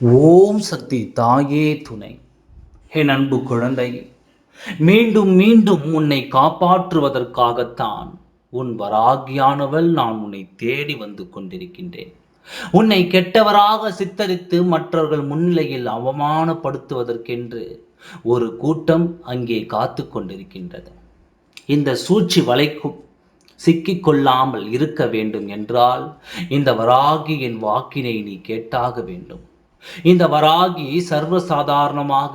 ஓம் சக்தி தாயே துணை. என் அன்பு குழந்தை மீண்டும் மீண்டும் உன்னை காப்பாற்றுவதற்காகத்தான் உன் வராகியானவள் நான் உன்னை தேடி வந்து கொண்டிருக்கின்றேன். உன்னை கெட்டவராக சித்தரித்து மற்றவர்கள் முன்னிலையில் அவமானப்படுத்துவதற்கென்று ஒரு கூட்டம் அங்கே காத்து கொண்டிருக்கின்றது. இந்த சூழ்ச்சி வலைக்கும் சிக்கிக்கொள்ளாமல் இருக்க வேண்டும் என்றால் இந்த வராகியின் வாக்கினை நீ கேட்டாக வேண்டும். இந்த வராகி சர்வசாதாரணமாக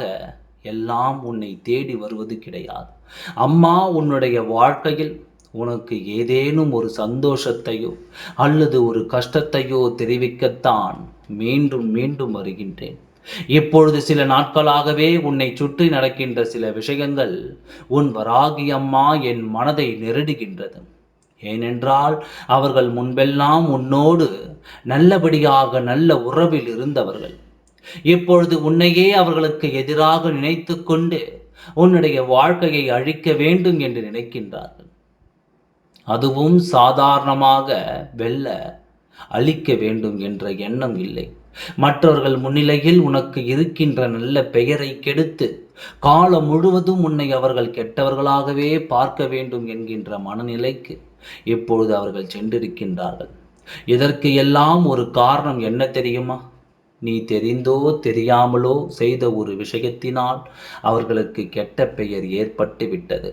எல்லாம் உன்னை தேடி வருவது கிடையாது. அம்மா உன்னுடைய வாழ்க்கையில் உனக்கு ஏதேனும் ஒரு சந்தோஷத்தையோ அல்லது ஒரு கஷ்டத்தையோ தெரிவிக்கத்தான் மீண்டும் மீண்டும் வருகின்றேன். இப்பொழுது சில நாட்களாகவே உன்னை சுற்றி நடக்கின்ற சில விஷயங்கள் உன் வராகி அம்மா என் மனதை நெருடுகின்றது. ஏனென்றால் அவர்கள் முன்பெல்லாம் உன்னோடு நல்லபடியாக நல்ல உறவில் இருந்தவர்கள். இப்பொழுது உன்னையே அவர்களுக்கு எதிராக நினைத்து கொண்டு உன்னுடைய வாழ்க்கையை அழிக்க வேண்டும் என்று நினைக்கின்றார்கள். அதுவும் சாதாரணமாக வெல்ல அழிக்க வேண்டும் என்ற எண்ணம் இல்லை. மற்றவர்கள் முன்னிலையில் உனக்கு இருக்கின்ற நல்ல பெயரை கெடுத்து காலம் முழுவதும் உன்னை அவர்கள் கெட்டவர்களாகவே பார்க்க வேண்டும் என்கின்ற மனநிலைக்கு இப்பொழுது அவர்கள் சென்றிருக்கின்றார்கள். இதற்கு எல்லாம் ஒரு காரணம் என்ன தெரியுமா? நீ தெரிந்தோ தெரியாமலோ செய்த ஒரு விஷயத்தினால் அவர்களுக்கு கெட்ட பெயர் ஏற்பட்டு விட்டது.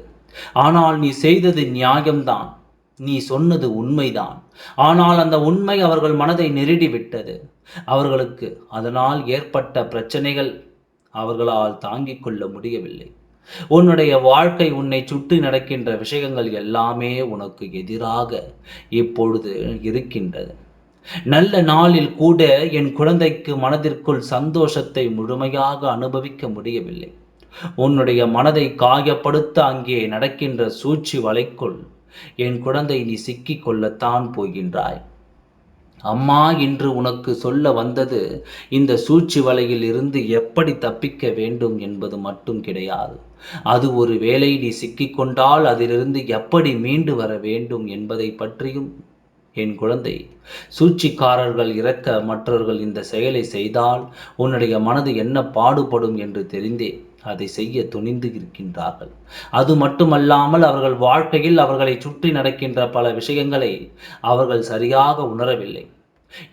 ஆனால் நீ செய்தது நியாயம்தான். நீ சொன்னது உண்மைதான். ஆனால் அந்த உண்மை அவர்கள் மனதை நெருடி விட்டது. அவர்களுக்கு அதனால் ஏற்பட்ட பிரச்சனைகள் அவர்களால் தாங்கிக் கொள்ள முடியவில்லை. உன்னுடைய வாழ்க்கை உன்னை சுற்றி நடக்கின்ற விஷயங்கள் எல்லாமே உனக்கு எதிராக இப்பொழுது இருக்கின்றது. நல்ல நாளில் கூட என் குழந்தைக்கு மனதிற்குள் சந்தோஷத்தை முழுமையாக அனுபவிக்க முடியவில்லை. உன்னுடைய மனதை காயப்படுத்த அங்கே நடக்கின்ற சூழ்ச்சி வலைக்குள் என் குழந்தை நீ சிக்கிக் கொள்ளத்தான் போகின்றாய். அம்மா இன்று உனக்கு சொல்ல வந்தது இந்த சூழ்ச்சி வலையில் இருந்து எப்படி தப்பிக்க வேண்டும் என்பது மட்டும் கிடையாது. அது ஒரு வேலை நீ சிக்கிக்கொண்டால் அதிலிருந்து எப்படி மீண்டு வர வேண்டும் என்பதை பற்றியும் என் குழந்தை சூழ்ச்சிக்காரர்கள் இறக்க மற்றவர்கள் இந்த செயலை செய்தால் உன்னுடைய மனது என்ன பாடுபடும் என்று தெரிந்தே அதை செய்ய துணிந்து இருக்கின்றார்கள். அது மட்டுமல்லாமல் அவர்கள் வாழ்க்கையில் அவர்களை சுற்றி நடக்கின்ற பல விஷயங்களை அவர்கள் சரியாக உணரவில்லை.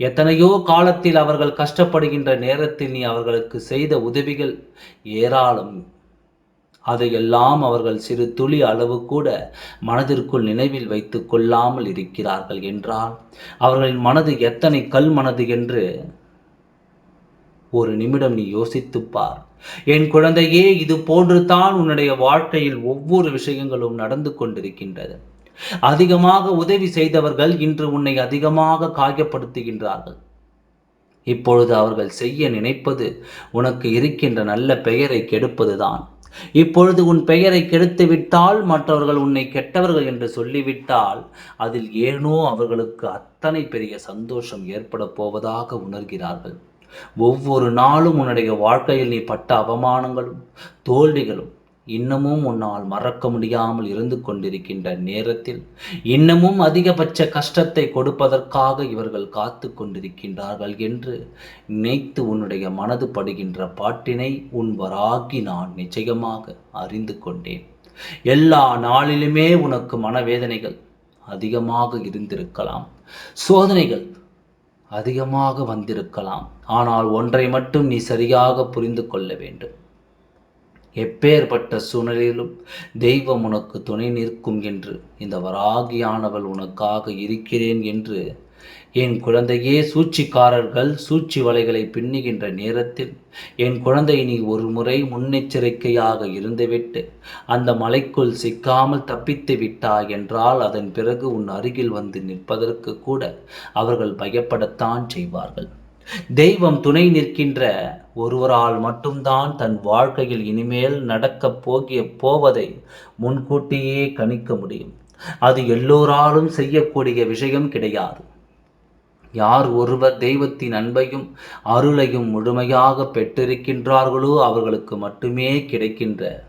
எத்தனையோ காலத்தில் அவர்கள் கஷ்டப்படுகின்ற நேரத்தில் நீ அவர்களுக்கு செய்த உதவிகள் ஏராளம் அதையெல்லாம் அவர்கள் சிறு துளி அளவு கூட மனதிற்குள் நினைவில் வைத்து கொள்ளாமல் இருக்கிறார்கள் என்றால் அவர்களின் மனது எத்தனை கல் மனது என்று ஒரு நிமிடம் நீ யோசித்துப்பார் என் குழந்தையே இது போன்று தான் உன்னுடைய வாழ்க்கையில் ஒவ்வொரு விஷயங்களும் நடந்து கொண்டிருக்கின்றது. அதிகமாக உதவி செய்தவர்கள் இன்று உன்னை அதிகமாக காயப்படுத்துகின்றார்கள். இப்பொழுது அவர்கள் செய்ய நினைப்பது உனக்கு இருக்கின்ற நல்ல பெயரை கெடுப்பதுதான். இப்பொழுது உன் பெயரை கெடுத்து விட்டால் மற்றவர்கள் உன்னை கெட்டவர்கள் என்று சொல்லிவிட்டால் அதில் ஏனோ அவர்களுக்கு அத்தனை பெரிய சந்தோஷம் ஏற்பட போவதாக உணர்கிறார்கள். ஒவ்வொரு நாளும் உன்னுடைய வாழ்க்கையில் நீ பட்ட அவமானங்களும் தோல்விகளும் இன்னமும் உன்னால் மறக்க முடியாமல் இருந்து கொண்டிருக்கின்ற நேரத்தில் இன்னமும் அதிகபட்ச கஷ்டத்தை கொடுப்பதற்காக இவர்கள் காத்து கொண்டிருக்கின்றார்கள் என்று நினைத்து உன்னுடைய மனது படுகின்ற பாட்டினை உன் வராகி நான் நிச்சயமாக அறிந்து கொண்டேன். எல்லா நாளிலுமே உனக்கு மனவேதனைகள் அதிகமாக இருந்திருக்கலாம் சோதனைகள் அதிகமாக வந்திருக்கலாம். ஆனால் ஒன்றை மட்டும் நீ சரியாக புரிந்து கொள்ள வேண்டும். எப்பேற்பட்ட சூழ்நிலையிலும் தெய்வம் உனக்கு துணை நிற்கும் என்று இந்த வராகியானவள் உனக்காக இருக்கிறேன் என்று என் குழந்தையே சூழ்ச்சிக்காரர்கள் சூழ்ச்சி வலைகளை பின்னுகின்ற நேரத்தில் என் குழந்தை நீ ஒரு முறை முன்னெச்சரிக்கையாக இருந்துவிட்டு அந்த மலைக்குள் சிக்காமல் தப்பித்து விட்டாய் என்றால் அதன் பிறகு உன் அருகில் வந்து நிற்பதற்கு கூட அவர்கள் பயப்படத்தான் செய்வார்கள். தெய்வம் துணை நிற்கின்ற ஒருவரால் மட்டும்தான் தன் வாழ்க்கையில் இனிமேல் நடக்கப் போகிய போவதை முன்கூட்டியே கணிக்க முடியும். அது எல்லோராலும் செய்யக்கூடிய விஷயம் கிடையாது. யார் ஒருவர் தெய்வத்தின் அன்பையும் அருளையும் முழுமையாக பெற்றிருக்கின்றார்களோ அவர்களுக்கு மட்டுமே கிடைக்கின்ற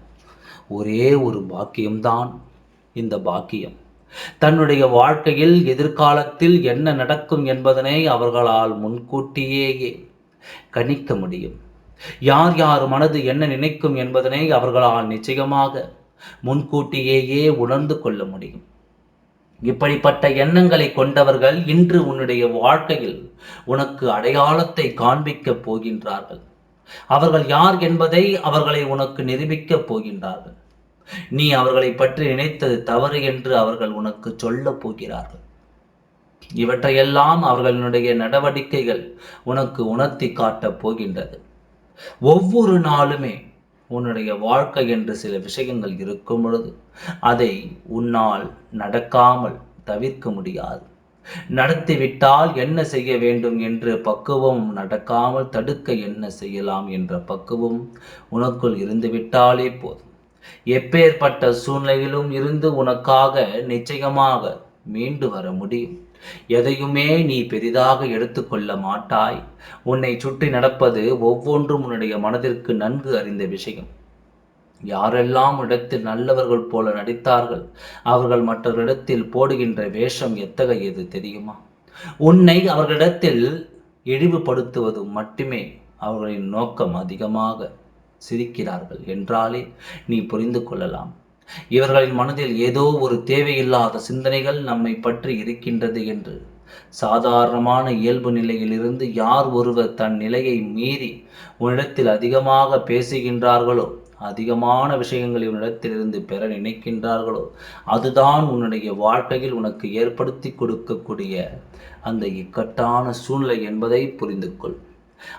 ஒரே ஒரு பாக்கியம்தான் இந்த பாக்கியம். தன்னுடைய வாழ்க்கையில் எதிர்காலத்தில் என்ன நடக்கும் என்பதனை அவர்களால் முன்கூட்டியேயே கணிக்க முடியும். யார் யார் மனது என்ன நினைக்கும் என்பதனை அவர்களால் நிச்சயமாக முன்கூட்டியேயே உணர்ந்து கொள்ள முடியும். இப்படிப்பட்ட எண்ணங்களை கொண்டவர்கள் இன்று உன்னுடைய வாழ்க்கையில் உனக்கு அடையாளத்தை காண்பிக்கப் போகின்றார்கள். அவர்கள் யார் என்பதை அவர்களை உனக்கு நிரூபிக்கப் போகின்றார்கள். நீ அவர்களை பற்றி நினைத்தது தவறு என்று அவர்கள் உனக்கு சொல்லப் போகிறார்கள். இவற்றையெல்லாம் அவர்களுடைய நடவடிக்கைகள் உனக்கு உணர்த்தி காட்டப் போகின்றது. ஒவ்வொரு நாளுமே உன்னுடைய வாழ்க்கை என்று சில விஷயங்கள் இருக்கும் பொழுது அதை உன்னால் நடக்காமல் தவிர்க்க முடியாது. நடத்திவிட்டால் என்ன செய்ய வேண்டும் என்று பக்குவம் நடக்காமல் தடுக்க என்ன செய்யலாம் என்ற பக்குவம் உனக்குள் இருந்துவிட்டாலே போதும். எப்பேற்பட்ட சூழ்நிலையிலும் இருந்து உனக்காக நிச்சயமாக மீண்டு வர முடியும். எதையுமே நீ பெரிதாக எடுத்துக்கொள்ள மாட்டாய். உன்னை சுற்றி நடப்பது ஒவ்வொன்றும் உன்னுடைய மனதிற்கு நன்கு அறிந்த விஷயம். யாரெல்லாம் இடத்தில் நல்லவர்கள் போல நடித்தார்கள் அவர்கள் மற்றவரிடத்தில் போடுகின்ற வேஷம் எத்தகையது தெரியுமா? உன்னை அவர்களிடத்தில் இழிவுபடுத்துவது மட்டுமே அவர்களின் நோக்கம் அதிகமாக. சிரிக்கிறார்கள். என்றாலே நீ புரிந்து கொள்ளலாம். இவர்களின் மனதில் ஏதோ ஒரு தேவையில்லாத சிந்தனைகள் நம்மை பற்றி இருக்கின்றது என்று சாதாரணமான இயல்பு நிலையிலிருந்து யார் ஒருவர் தன் நிலையை மீறி உன்னிடத்தில் அதிகமாக பேசுகின்றார்களோ அதிகமான விஷயங்களை உன்னிடத்திலிருந்து பெற நினைக்கின்றார்களோ அதுதான் உன்னுடைய வாழ்க்கையில் உனக்கு ஏற்படுத்தி கொடுக்கக்கூடிய அந்த இக்கட்டான சூழ்நிலை என்பதை புரிந்து கொள்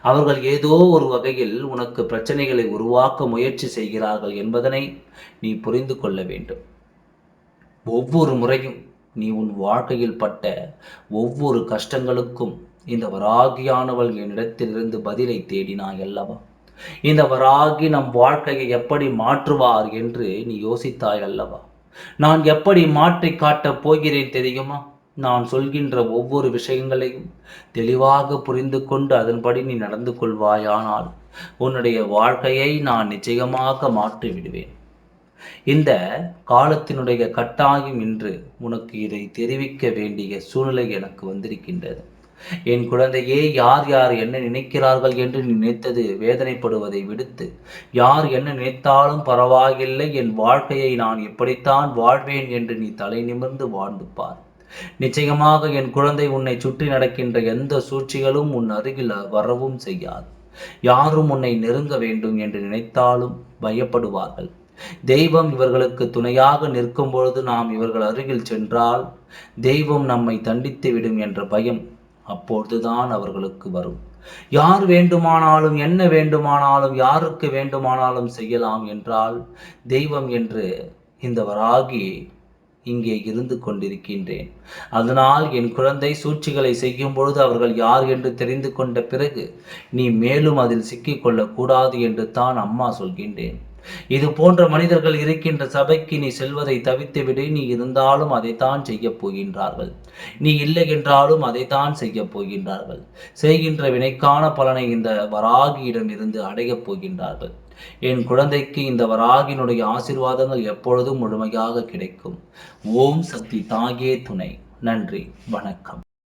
அவர்கள் ஏதோ ஒரு வகையில் உனக்கு பிரச்சனைகளை உருவாக்க முயற்சி செய்கிறார்கள் என்பதனை நீ புரிந்து கொள்ள வேண்டும். ஒவ்வொரு முறையும் நீ உன் வாழ்க்கையில் பட்ட ஒவ்வொரு கஷ்டங்களுக்கும் இந்த வராகியானவள் என்னிடத்திலிருந்து பதிலை தேடினாய் அல்லவா? இந்த வராகி நம் வாழ்க்கையை எப்படி மாற்றுவார் என்று நீ யோசித்தாய் அல்லவா? நான் எப்படி மாற்றி காட்டப் போகிறேன் தெரியுமா? நான் சொல்கின்ற ஒவ்வொரு விஷயங்களையும் தெளிவாக புரிந்து கொண்டு அதன்படி நீ நடந்து கொள்வாயானால் உன்னுடைய வாழ்க்கையை நான் நிச்சயமாக மாற்றி விடுவேன் இந்த காலத்தினுடைய கட்டாயம் இன்று உனக்கு இதை தெரிவிக்க வேண்டிய சூழ்நிலை எனக்கு வந்திருக்கின்றது. என் குழந்தையே யார் யார் என்ன நினைக்கிறார்கள் என்று நினைத்தது வேதனைப்படுவதை விடுத்து யார் என்ன நினைத்தாலும் பரவாயில்லை என் வாழ்க்கையை நான் எப்படித்தான் வாழ்வேன் என்று நீ தலை நிமிர்ந்து வாழ்ந்து பார் நிச்சயமாக என் குழந்தை உன்னை சுற்றி நடக்கின்ற எந்த சூழ்ச்சிகளும் உன் அருகில் வரவும் செய்யாது. யாரும் உன்னை நெருங்க வேண்டும் என்று நினைத்தாலும் பயப்படுவார்கள். தெய்வம் இவர்களுக்கு துணையாக நிற்கும் பொழுது நாம் இவர்கள் அருகில் சென்றால் தெய்வம் நம்மை தண்டித்து விடும் என்ற பயம் அப்பொழுதுதான் அவர்களுக்கு வரும். யார் வேண்டுமானாலும் என்ன வேண்டுமானாலும் யாருக்கு வேண்டுமானாலும் செய்யலாம் என்றால் தெய்வம் என்று இந்த வராகி இங்கே இருந்து கொண்டிருக்கின்றேன். அதனால் என் குழந்தை சூழ்ச்சிகளை செய்யும் பொழுது அவர்கள் யார் என்று தெரிந்து கொண்ட பிறகு நீ மேலும் அதில் சிக்கிக்கொள்ளக்கூடாது என்று தான் அம்மா சொல்கின்றேன். இது போன்ற மனிதர்கள் இருக்கின்ற சபைக்கு நீ செல்வதை தவித்து விடு நீ இருந்தாலும் அதைத்தான் செய்ய போகின்றார்கள். நீ இல்லை என்றாலும் அதைத்தான் செய்ய போகின்றார்கள். செய்கின்ற வினைக்கான பலனை இந்த வராகியிடம் இருந்து அடையப் போகின்றார்கள். என் குழந்தைக்கு இந்த வராகினுடைய ஆசிர்வாதங்கள் எப்பொழுதும் முழுமையாக கிடைக்கும். ஓம் சக்தி தாகே துணை. நன்றி. வணக்கம்.